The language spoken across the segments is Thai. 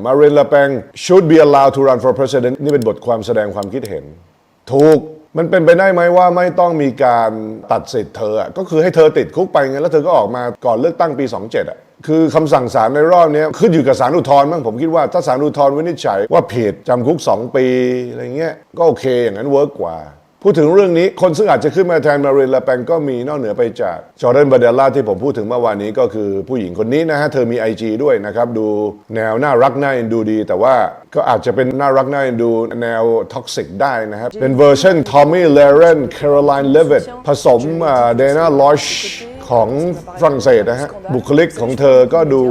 Marine Le Pen should be allowed to run for president นี่เป็นบทความแสดงความคิดเห็น ถูก มันเป็นไปได้ไหมว่าไม่ต้องมีการตัดสิทธิ์เธออะก็คือให้เธอติดคุกไปไงแล้วเธอก็ออกมาก่อนเลือกตั้งปี 27 อะ คือคำสั่งศาลในรอบนี้ขึ้นอยู่กับศาลอุทธรณ์บ้งผมคิดว่า ถ้าศาลอุทธรณ์วินิจฉัยว่าผิดจำคุก 2 ปีอะไรเงี้ยก็โอเคอย่างนั้นเวิร์กกว่า พูดถึงเรื่องนี้คนซึ่งอาจจะขึ้นมาแทนมารินลาแปงก็มีนอกเหนือไปจากจอร์แดนบาเดล่าที่ผมพูดถึงเมื่อวานนี้ก็คือผู้หญิงคนนี้นะฮะ เธอมี IG ด้วยนะครับ ดูแนวน่ารักน่าเอ็นดูดี แต่ว่าก็อาจจะเป็นน่ารักน่าเอ็นดูแนวท็อกซิกได้นะครับ เป็นเวอร์ชันทอมมี่เลเรนแคโรไลน์เลเวตผสมเดน่าลอชของฝรั่งเศสนะฮะ บุคลิกของเธอก็ดู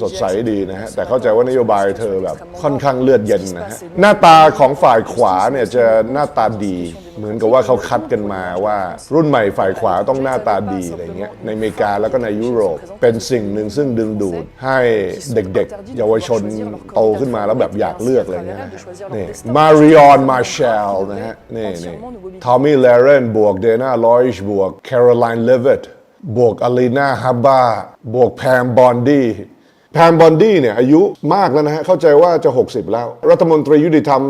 สดใสดีนะฮะ แต่เข้าใจว่านโยบายเธอแบบค่อนข้างเลือดเย็นนะฮะ หน้าตาของฝ่ายขวาเนี่ยจะหน้าตาดี เหมือนกับว่าเขาคัดกันมาว่า รุ่นใหม่ฝ่ายขวาต้องหน้าตาดีอะไรเงี้ยในอเมริกาแล้วก็ในยุโรป เป็นสิ่งหนึ่งซึ่งดึงดูดให้เด็กๆ เยาวชนโตขึ้นมาแล้วแบบอยากเลือกอะไรเงี้ยนี่มาริออนมาเชลนะฮะนี่นี่ทอมมี่เลเรนบวกเดน่าลอยช์บวกแคโรไลน์เลเวตบวกอลีนาฮับบาบวกแพมบอนดี้ แพมบอนดี้เนี่ยอายุมากแล้วนะฮะเข้าใจว่าจะ 60 แล้ว รัฐมนตรียุติธรรม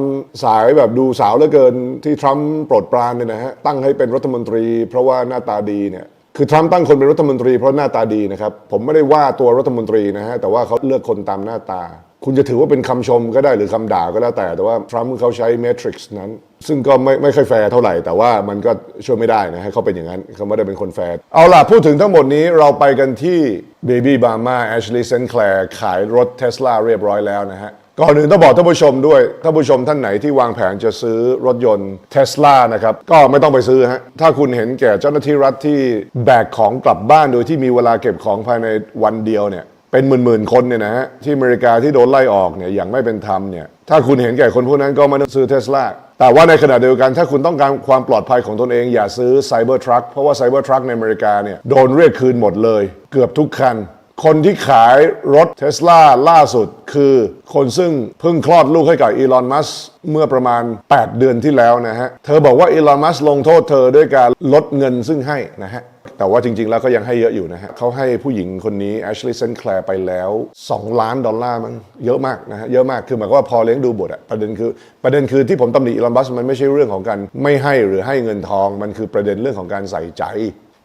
สายแบบดูสาวเหลือเกินที่ทรัมป์โปรดปรานเนี่ยนะฮะตั้งให้เป็นรัฐมนตรีเพราะว่าหน้าตาดีเนี่ยคือทรัมป์ตั้งคนเป็นรัฐมนตรีเพราะหน้าตาดีนะครับผมไม่ได้ว่าตัวรัฐมนตรีนะฮะแต่ว่าเขาเลือกคนตามหน้าตา คุณจะถือว่าเป็นคำชมก็ได้หรือคำด่าก็แล้วแต่ แต่ว่าทรัมป์เขาใช้เมทริกซ์นั้น ซึ่งก็ไม่ไม่ค่อยแฟร์เท่าไหร่ แต่ว่ามันก็ช่วยไม่ได้นะให้เขาเป็นอย่างนั้นเขาไม่ได้เป็นคนแฟร์ เอาล่ะ พูดถึงทั้งหมดนี้เราไปกันที่เบบี้บาร์มาแอชลีย์เซนแคลร์ขายรถเทสลาเรียบร้อยแล้วนะฮะก่อนอื่นต้องบอกท่านผู้ชมด้วย ท่านผู้ชมท่านไหนที่วางแผนจะซื้อรถยนต์เทสลานะครับ ก็ไม่ต้องไปซื้อฮะ ถ้าคุณเห็นแก่เจ้าหน้าที่รัฐที่แบกของกลับบ้านโดยที่มีเวลาเก็บของภายในวันเดียวเนี่ย เป็นหมื่นๆคนเนี่ยนะฮะที่อเมริกาที่โดนไล่ออกเนี่ยอย่างไม่เป็นธรรมเนี่ยถ้าคุณเห็นแก่คนพวกนั้นก็ไม่ต้องซื้อเทสลาแต่ว่าในขณะเดียวกันถ้าคุณต้องการความปลอดภัยของตนเอง อย่าซื้อไซเบอร์ทรัคเพราะว่าไซเบอร์ทรัคในอเมริกาเนี่ยโดนเรียกคืนหมดเลย เกือบทุกคัน คนที่ขายรถเทสลาล่าสุดคือคนซึ่งเพิ่งคลอดลูกให้กับอีลอนมัสเมื่อประมาณ 8 เดือนที่แล้วนะฮะ เธอบอกว่าอีลอนมัสลงโทษเธอด้วยการลดเงินซึ่งให้นะฮะ แต่ว่าจริง ๆ แล้วก็ยังให้เยอะอยู่นะฮะเขาให้ผู้หญิงคนนี้แอชลีย์เซนแคลร์ไปแล้ว 2 ล้านดอลลาร์มั้งเยอะมากนะฮะ เยอะมากคือหมายความว่าพอเลี้ยงดูบุตรอะประเด็นคือประเด็นคือที่ผมตำหนิอีลอนมัสมันไม่ใช่เรื่องของการไม่ให้หรือให้เงินทองมันคือประเด็นเรื่องของการใส่ใจ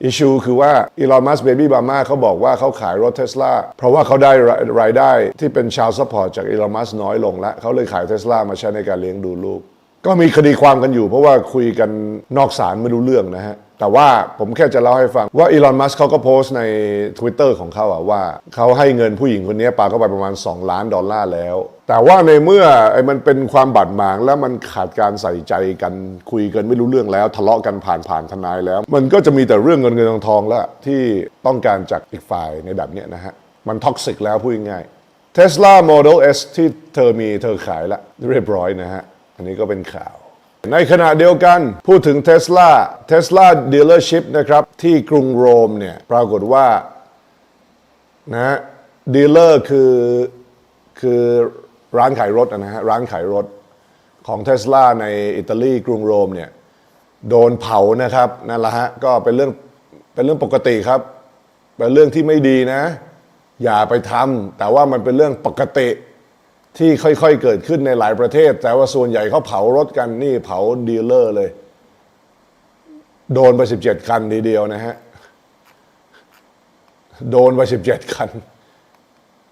อิชูคือว่าอีลอนมัสเบบี้บามาเขาบอกว่าเขาขายรถเทสลาเพราะว่าเขาได้รายได้ที่เป็นชาวซัพพอร์ตจากอีลอนมัสน้อยลงแล้วเขาเลยขายเทสลามาใช้ในการเลี้ยงดูลูก ก็มีคดีความกันอยู่ เพราะว่าคุยกันนอกศาลไม่รู้เรื่องนะฮะ แต่ว่าผมแค่จะเล่าให้ฟังว่าอีลอนมัสเขาก็โพสต์ใน Twitter ของเขาอะว่า เขาให้เงินผู้หญิงคนนี้ปาเข้าไปประมาณ 2 ล้านดอลลาร์แล้ว แต่ว่าในเมื่อไอ้มันเป็นความบาดหมางแล้วมันขาดการใส่ใจกันคุยกันไม่รู้เรื่องแล้ว ทะเลาะกันผ่านผ่านทนายแล้ว มันก็จะมีแต่เรื่องเงินเงินทองทองแล้วที่ต้องการจากอีกฝ่ายในแบบเนี้ยนะฮะมันท็อกซิกแล้วพูดง่ายๆ Tesla Model S ที่เธอมีเธอขายละเรียบร้อยนะฮะ อันนี้ก็เป็นข่าว ในขณะเดียวกันพูดถึง Tesla Tesla Dealership นะครับที่กรุงโรมเนี่ยปรากฏว่านะดีลเลอร์คือคือร้านขายรถนะฮะร้านขายรถของ Tesla ในอิตาลีกรุงโรมเนี่ยโดนเผานะครับนั่นแหละฮะก็เป็นเรื่องเป็นเรื่องปกติครับ เป็นเรื่องที่ไม่ดีนะ อย่าไปทำแต่ว่ามันเป็นเรื่องปกติ ที่ค่อยๆเกิดขึ้นในหลายประเทศ แต่ว่าส่วนใหญ่เขาเผารถกันนี่เผาดีลเลอร์เลย โดนไป17คันทีเดียวนะฮะ โดนไป17คัน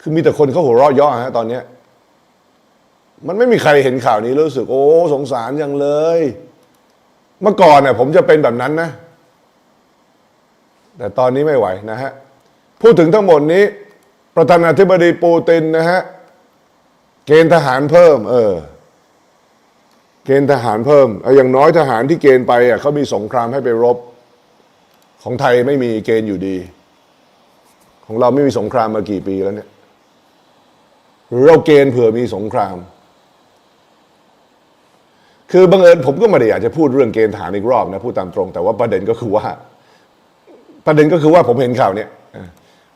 คือมีแต่คนเขาหัวเราะเยาะฮะตอนเนี้มันไม่มีใครเห็นข่าวนี้รู้สึก โอ้สงสารจังเลย เมื่อก่อนเนี่ยผมจะเป็นแบบนั้นนะ แต่ตอนนี้ไม่ไหวนะฮะ พูดถึงทั้งหมดนี้ ประธานาธิบดีปูตินนะฮะ เกณฑ์ทหารเพิ่ม เออ เกณฑ์ทหารเพิ่มเอาอย่างน้อยทหารที่เกณฑ์ไปอะเขามีสงครามให้ไปรบ ของไทยไม่มีเกณฑ์อยู่ดี ของเราไม่มีสงครามมากี่ปีแล้วเนี่ยหรือเราเกณฑ์เผื่อมีสงคราม คือบังเอิญผมก็ไม่ได้อยากจะพูดเรื่องเกณฑ์ทหารอีกรอบนะพูดตามตรง แต่ว่าประเด็นก็คือว่า ประเด็นก็คือว่าผมเห็นข่าวเนี่ย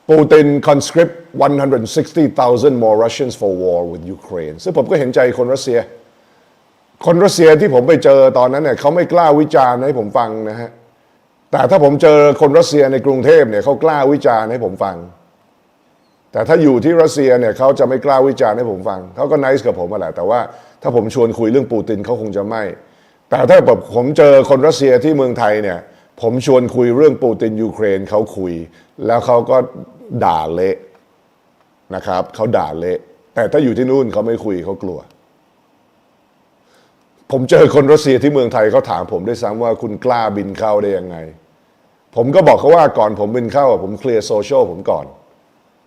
ปูติน conscript 160,000 more Russians for war with Ukraine ซึ่งผมก็เห็นใจคนรัสเซีย คนรัสเซียที่ผมไปเจอตอนนั้นเนี่ยเขาไม่กล้าวิจารณ์ให้ผมฟังนะฮะ แต่ถ้าผมเจอคนรัสเซียในกรุงเทพเนี่ยเขากล้าวิจารณ์ให้ผมฟัง แต่ถ้าอยู่ที่รัสเซียเนี่ยเขาจะไม่กล้าวิจารณ์ให้ผมฟัง เขาก็ไนส์กับผมมาแหละ แต่ว่าถ้าผมชวนคุยเรื่องปูตินเขาคงจะไม่ แต่ถ้าแบบผมเจอคนรัสเซียที่เมืองไทยเนี่ยผมชวนคุยเรื่องปูตินยูเครนเขาคุย แล้วเขาก็ ด่าเละนะครับเขาด่าเละ แต่ถ้าอยู่ที่นู่นเขาไม่คุยเขากลัว ผมเจอคนรัสเซียที่เมืองไทยเขาถามผมด้วยซ้ำว่าคุณกล้าบินเข้าได้ยังไง ผมก็บอกเขาว่าก่อนผมบินเข้า ผมเคลียร์โซเชียลผมก่อน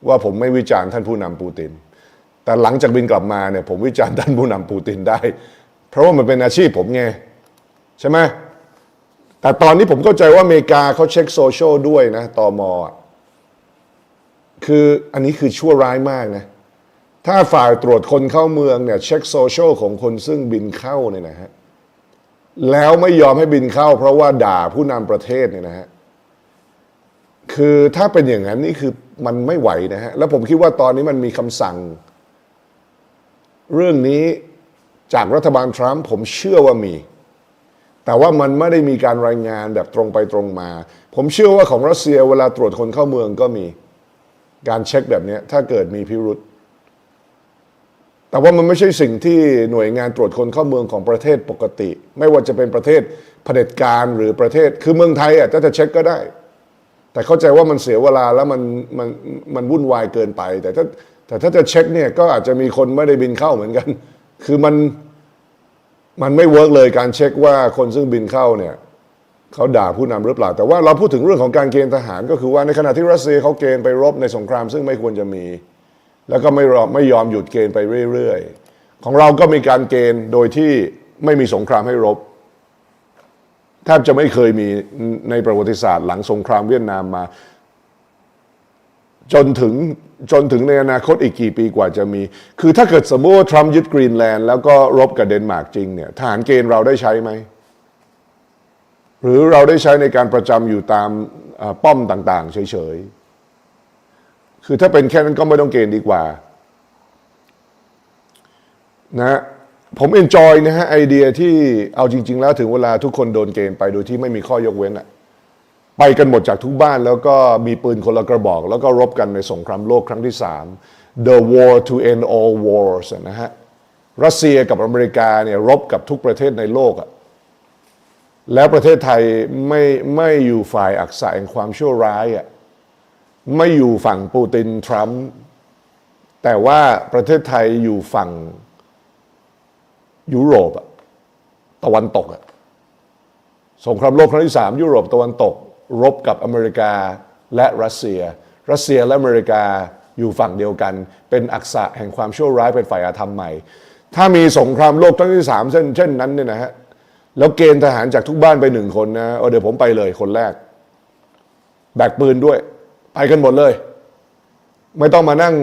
ว่าผมไม่วิจารณ์ท่านผู้นำปูติน แต่หลังจากบินกลับมาเนี่ยผมวิจารณ์ท่านผู้นำปูตินได้ เพราะว่ามันเป็นอาชีพผมไงใช่ไหมแต่ตอนนี้ผมเข้าใจว่าอเมริกาเขาเช็คโซเชียลด้วยนะตอมอะ คืออันนี้คือชั่วร้ายมากนะ ถ้าฝ่ายตรวจคนเข้าเมืองเนี่ยเช็คโซเชียลของคนซึ่งบินเข้าเนี่ยนะฮะแล้วไม่ยอมให้บินเข้า เพราะว่าด่าผู้นำประเทศเนี่ยนะฮะคือถ้าเป็นอย่างนั้นนี่คือมันไม่ไหวนะฮะแล้วผมคิดว่าตอนนี้มันมีคำสั่ง เรื่องนี้จากรัฐบาลทรัมป์ผมเชื่อว่ามี แต่ว่ามันไม่ได้มีการรายงานแบบตรงไปตรงมา ผมเชื่อว่าของรัสเซียเวลาตรวจคนเข้าเมืองก็มี การเช็คแบบนี้ถ้าเกิดมีพิรุษแต่ว่ามันไม่ใช่สิ่งที่หน่วยงานตรวจคนเข้าเมืองของประเทศปกติ ไม่ว่าจะเป็นประเทศเผด็จการหรือประเทศ คือเมืองไทยอะถ้าจะเช็คก็ได้ แต่เข้าใจว่ามันเสียเวลาแล้วมันมันมันวุ่นวายเกินไป แต่ถ้าแต่ถ้าจะเช็คเนี่ยก็อาจจะมีคนไม่ได้บินเข้าเหมือนกัน คือมันมันไม่เวิร์กเลยการเช็คว่าคนซึ่งบินเข้าเนี่ย เขาด่าผู้นำหรือเปล่า แต่ว่าเราพูดถึงเรื่องของการเกณฑ์ทหาร ก็คือว่าในขณะที่รัสเซียเขาเกณฑ์ไปรบในสงครามซึ่งไม่ควรจะมี แล้วก็ไม่รอไม่ยอมหยุดเกณฑ์ไปเรื่อยๆ ของเราก็มีการเกณฑ์โดยที่ไม่มีสงครามให้รบแทบจะไม่เคยมีในประวัติศาสตร์หลังสงครามเวียดนามมา จนถึงจนถึงในอนาคตอีกกี่ปีกว่าจะมี คือถ้าเกิดสมมติว่าทรัมป์ยึดกรีนแลนด์แล้วก็รบกับเดนมาร์กจริงเนี่ยทหารเกณฑ์เราได้ใช้ไหม หรือเราได้ใช้ในการประจำอยู่ตามป้อมต่าง ๆ เฉย ๆ คือถ้าเป็นแค่นั้นก็ไม่ต้องเกณฑ์ดีกว่านะผมเอนจอยนะฮะไอเดียที่เอาจริง ๆ แล้วถึงเวลาทุกคนโดนเกณฑ์ไปโดยที่ไม่มีข้อยกเว้นอะไปกันหมดจากทุกบ้านแล้วก็มีปืนคนละกระบอก แล้วก็รบกันในสงครามโลกครั้งที่สาม The War to End All Wars นะฮะรัสเซียกับอเมริกาเนี่ยรบกับทุกประเทศในโลกอะ แล้วประเทศไทยไม่ไม่อยู่ฝ่ายอักษะแห่งความชั่วร้ายอะไม่อยู่ฝั่งปูตินทรัมป์แต่ว่าประเทศไทยอยู่ฝั่งยุโรปอะตะวันตกอะสงครามโลกครั้งที่สามยุโรปตะวันตก รบกับอเมริกาและรัสเซีย รัสเซียและอเมริกาอยู่ฝั่งเดียวกัน เป็นอักษะแห่งความชั่วร้ายเป็นฝ่ายอาธรรมใหม่ ถ้ามีสงครามโลกครั้งที่สามเช่นเช่นนั้นเนี่ยนะฮะ แล้วเกณฑ์ทหารจากทุกบ้านไปหนึ่งคนนะเอาเดี๋ยวผมไปเลยคนแรก แบกปืนด้วย ไปกันหมดเลย ไม่ต้องมานั่ง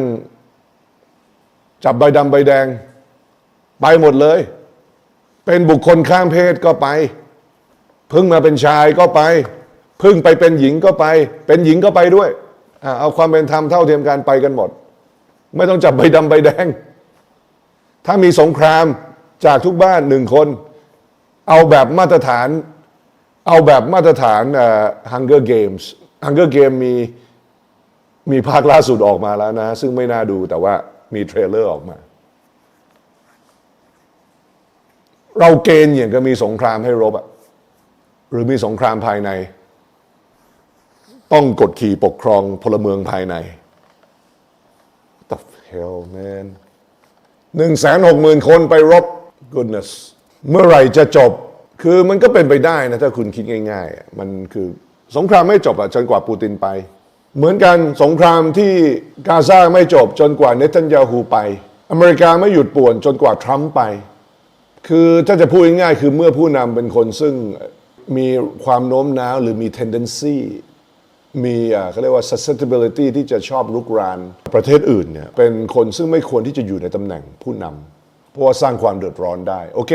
จับใบดำใบแดง ไปหมดเลย เป็นบุคคลข้ามเพศก็ไป เพิ่งมาเป็นชายก็ไป เพิ่งไปเป็นหญิงก็ไป เป็นหญิงก็ไปด้วยอเอาความเป็นธรรมเท่าเทียมกันไปกันหมด ไม่ต้องจับใบดำใบแดง ถ้ามีสงครามจากทุกบ้านหนึ่งคน เอาแบบมาตรฐาน เอาแบบมาตรฐานเอ่อ Hunger Games Hunger Game มีมีภาคล่าสุดออกมาแล้วนะ ซึ่งไม่น่าดูแต่ว่ามีเทรลเลอร์ออกมา เราเกณฑ์อย่างก็มีสงครามให้รบอะหรือมีสงครามภายใน ต้องกดขี่ปกครองพลเมืองภายใน the hell man หนึ่งแสนหกหมื่นคนไปรบ goodness เมื่อไหร่จะจบคือมันก็เป็นไปได้นะถ้าคุณคิดง่ายๆ มันคือสงครามไม่จบอะจนกว่าปูตินไป เหมือนกันสงครามที่กาซาไม่จบจนกว่าเนตันยาฮูไป อเมริกาไม่หยุดป่วนจนกว่าทรัมป์ไป คือถ้าจะพูดง่ายๆคือเมื่อผู้นำเป็นคนซึ่งมีความโน้มน้าวหรือมี tendency มีเขาเรียกว่า susceptibility ที่จะชอบรุกรานประเทศอื่นเนี่ยเป็นคนซึ่งไม่ควรที่จะอยู่ในตำแหน่งผู้นำเพราะว่าสร้างความเดือดร้อนได้ โอเค